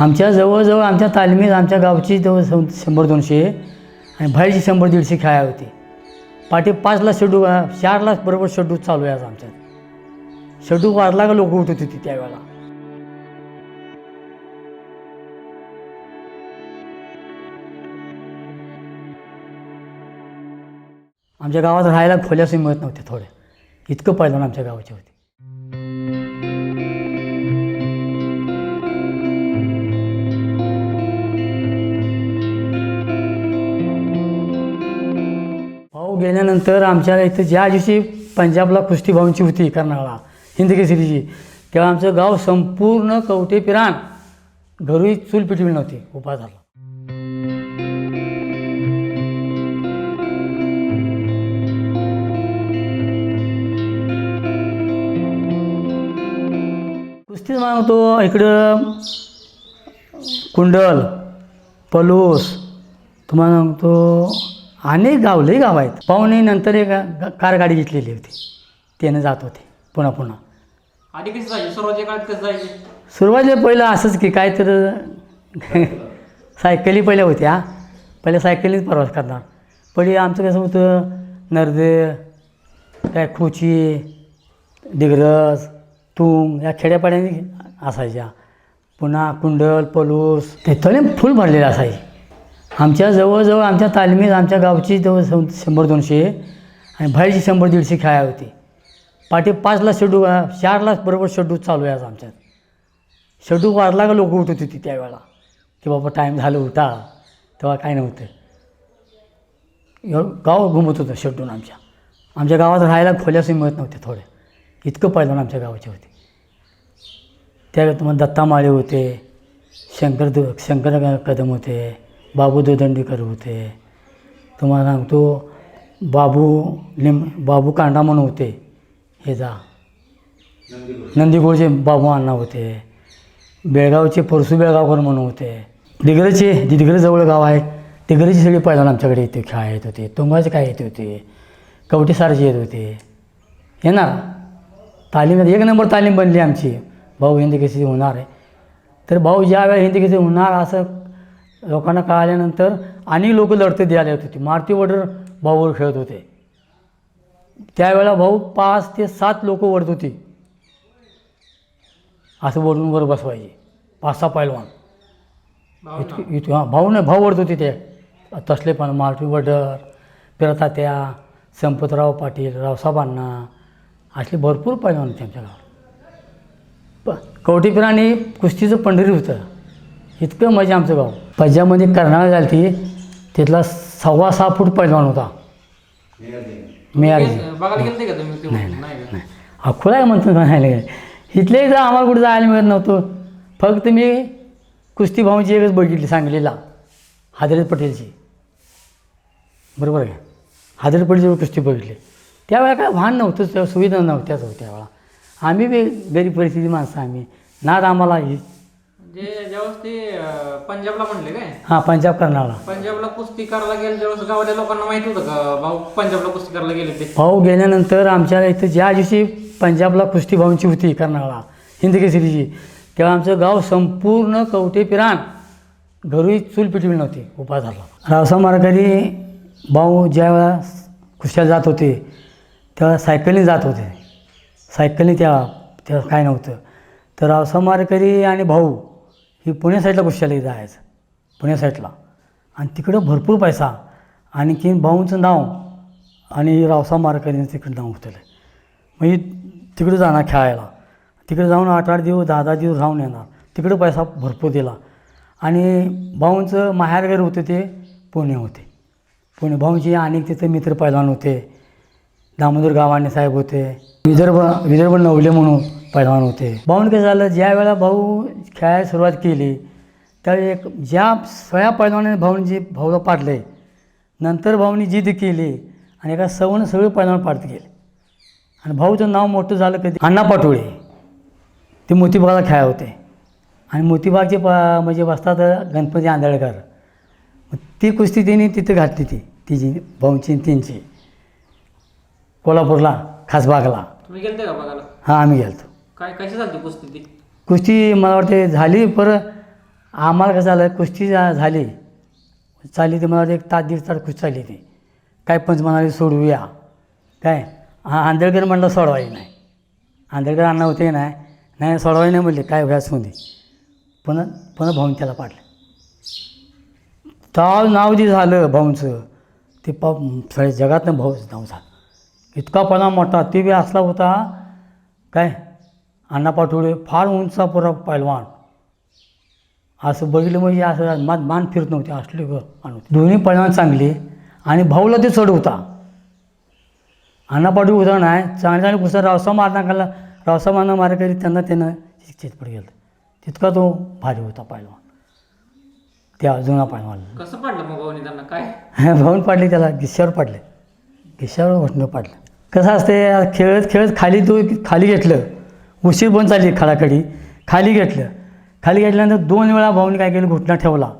आमच्या जवळजवळ आमच्या तालमीत आमच्या गावची जवळ शंभर दोनशे आणि बाहेरची शंभर दीडशे खेळा होती. पाठी पाचला शेड्यू चारला बरोबर शेड्यू चालू आहे आज आमच्यात. शेड्यू वाजला का लोक उठत होती त्यावेळेला. आमच्या गावात राहायला खोल्यासही मिळत नव्हते थोडे. इतकं पैलवान आमच्या गावाचे होते. गेल्यानंतर आमच्या इथं ज्या दिवशी पंजाबला कुस्ती भाऊंची होती कर्नाळा हिंद केसरीची तेव्हा आमचं गाव संपूर्ण कवटे पिराण घरी चूल पिटविली नव्हती उभा झाला. कुस्तीच म्हणतो इकडं कुंडल पलूस तुम्हाला सांगतो अनेक गाव लई गाव आहेत. पाहुणे नंतर एक गा- कार गाडी घेतलेली होती. त्यानं जात होते. पुन्हा पुन्हा. आधी कसं जायचे? सुरुवातीच्या काळात कसं जायचे? सुरुवातीला पहिलं असंच की काय तर सायकली पहिल्या होत्या. पहिल्या सायकलीच प्रवास करणार. पहिले आमचं कसं होतं नरदे काय खोची डिग्रस तुंग या खेड्यापाड्याने असायच्या. पुन्हा कुंडल पलूस ते तळे फुल भरलेलं असायचे. आमच्या जवळजवळ आमच्या तालमीत आमच्या गावची जवळ शंभर दोनशे आणि बाहेरची शंभर दीडशे खेळा होती. पाठी पाचला शेड्यू चारला बरोबर शेड्यू चालू आहे आज आमच्यात. शेड्यू वाढला का लोक उठत होती त्यावेळेला की बाबा टाईम झालं उठा तेव्हा काय नव्हतं. गाव घुमत होतं शेड्यून आमच्या. आमच्या गावात राहायला खोल्यासही मिळत नव्हते थोडे. इतकं पैलवान आमच्या गावाचे होते. त्या तुम्हाला दत्ता माळे होते शंकर दु शंकर कदम होते बाबू दोदंडीकर होते. तुम्हाला सांगतो बाबू लिम बाबू कांडा म्हणून होते. हे जा. नंदीगोळचे बाबू अण्णा होते. बेळगावचे परसू बेळगावकर म्हणून होते. दिग्रजचे दिग्रजजवळ गाव आहे. दिग्रजची सगळी पहिल्यांदा आमच्याकडे येते खेळा येत होते. तोंगाचे काय येत होते? कवटीसारचे येत होते. येणार तालीम एक नंबर तालीम बनली आमची. भाऊ हिंदी कशी होणार आहे. तर भाऊ ज्या वेळेला हिंदी कशी होणार असं लोकांना कळाल्यानंतर आणि लोक लढते द्यायला येत होती. मारुती वडर भाऊवर खेळत होते. त्यावेळेला भाऊ पाच ते सात लोक वडत होती. असं वडून वर बसवायचे. पाच सहा पैलवान. इतके इतके हां भाऊ नाही भाऊ वडत होते ते. तसले पण मारुती वडर पिरतात्या संपतराव पाटील रावसाहेब अण्णा असले भरपूर पैलवान होते आमच्या गावात. प कवटीपिराणी कुस्तीचं पंढरी होतं. इतकं मजा आमचं गाव. पंजाबमध्ये कर्नाळ झाली ती तिथला सव्वा सहा फूट पैलवान होता. मेयारजी नाही अकोला आहे म्हणतो म्हणायला काय इथले इथं आम्हाला कुठं जायला मिळत नव्हतं. फक्त मी कुस्ती भाऊची एकच बघितली सांगलीला. हादरत पटेलची. बरोबर आहे हादरत पटेलची कुस्ती बघितली. त्यावेळेला काय वाहन नव्हतंच तेव्हा सुविधा नव्हत्याच हो त्यावेळेला आम्ही बी गरीब परिस्थिती माणसं आम्ही. नाद आम्हाला जे ज्यावेळेस ते पंजाबला म्हणले काय? हां पंजाब कर्नाळा पंजाबला कुस्ती करायला गेले ज्यावेळेस गावाच्या लोकांना माहीत होतं का भाऊ पंजाबला कुस्ती करायला गेले ते? भाऊ गेल्यानंतर आमच्या इथं ज्या दिवशी पंजाबला कुस्ती भाऊंची होती कर्नाळा हिंद केसरीची तेव्हा आमचं गाव संपूर्ण कवटे पिराण घरी चूल पिटविली नव्हती उभा झाला रावसाहेब मारकरी भाऊ ज्या वेळा कुस्त्याला जात होते तेव्हा सायकलीने जात होते. सायकलीने त्या तेव्हा काय नव्हतं. तर रावसाहेब मारकरी आणि भाऊ ही पुणे साईडला कुस्त्याला जायचं पुणे साईडला. आणि तिकडं भरपूर पैसा. आणखीन भाऊंचं नाव आणि रावसा मारकरीने तिकडं नाव होतं. मग तिकडं जाणार खेळायला. तिकडे जाऊन आठ आठ दिवस दहा दहा दिवस राहून येणार. तिकडं पैसा भरपूर दिला. आणि भाऊंचं माहेरघर होते होतं ते पुणे होते. पुणे भाऊंचे अनेक तिथे मित्र पैलवान होते. दामोदर गावाने साहेब होते. विदर्भ विदर्भ नवले म्हणून. पैलवान होते. भाऊन कसं झालं ज्या वेळेला भाऊ खेळायला सुरुवात केली त्यावेळी एक ज्या सगळ्या पैलवानाने भाऊने जे भाऊला पाडले नंतर भाऊनी जिद केली आणि एका सवण सगळे पैलवान पाडत गेले आणि भाऊचं नाव मोठं झालं कधी? अण्णा पाटोळे. ते मोतीबागला खेळा होते. आणि मोतीबागचे प म्हणजे बसतात गणपती आंधळकर. ती कुस्ती त्यांनी तिथं घातली ती तिची भाऊंची त्यांची. कोल्हापूरला खासबागला. हां आम्ही गेलतो. काय कशी झाली कुस्ती ती? कुस्ती मला वाटते झाली पर आम्हाला कसं झालं कुस्ती झाली. चालली ती मला वाटते एक तास दीड तास कुस्ती चालली ती काय पंच म्हणाले सोडवूया काय? हा आंधळकर म्हणलं सोडवायची नाही. आंधळकर अण्णा होते नाही? नाही सोडवायची नाही म्हणले काय व्यास होऊन दे. पुन्हा पुन्हा भाऊन त्याला पाडलं. ताव नाव जे झालं भाऊंचं ते प सगळ्या जगातनं भाऊ नाव झालं. इतका पणा मोठा ते बी असला होता. काय? अण्णा पाठवले फार उंचा पुरा पैलवान. असं बघितलं म्हणजे असं मान मान फिरत नव्हते असले होते दोन्ही पैलवान चांगले आणि भाऊला ते चढ होता. अण्णा पाठवू होता नाही चांगले चांगले कुस्त्या रावसा मारना खाल्ला रावसा मारना मारा करी त्यांना त्यानं चितपट गेलं. तितका तो भारी होता पैलवान. त्या जुना पैलवान. कसं पाडलं मग भाऊनी त्यांना? काय? भाऊन पाडले त्याला गिश्यावर पाडले. गिश्यावर घोटणं पाडलं कसं असते खेळत खेळत खाली तो खाली घेतलं. उशीर पण चालली खडाखडी खाली घेतलं. खाली घेतल्यानंतर दोन वेळा भाऊने काय केलं? घुटणा ठेवला.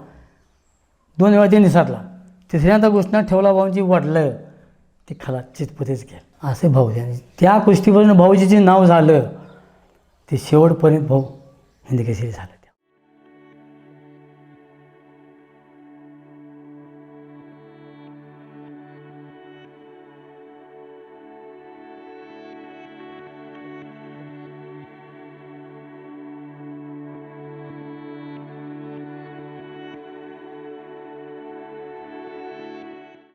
दोन वेळा ते निसरला तिसऱ्यांदा घुटणा ठेवला भाऊंची वाढलं ते खाला चितपतेच गेलं. असे भाऊ त्या कुस्तीपर्यंत भाऊजी जे नाव झालं. ते शेवटपर्यंत भाऊ हिंदी केसरी झालं.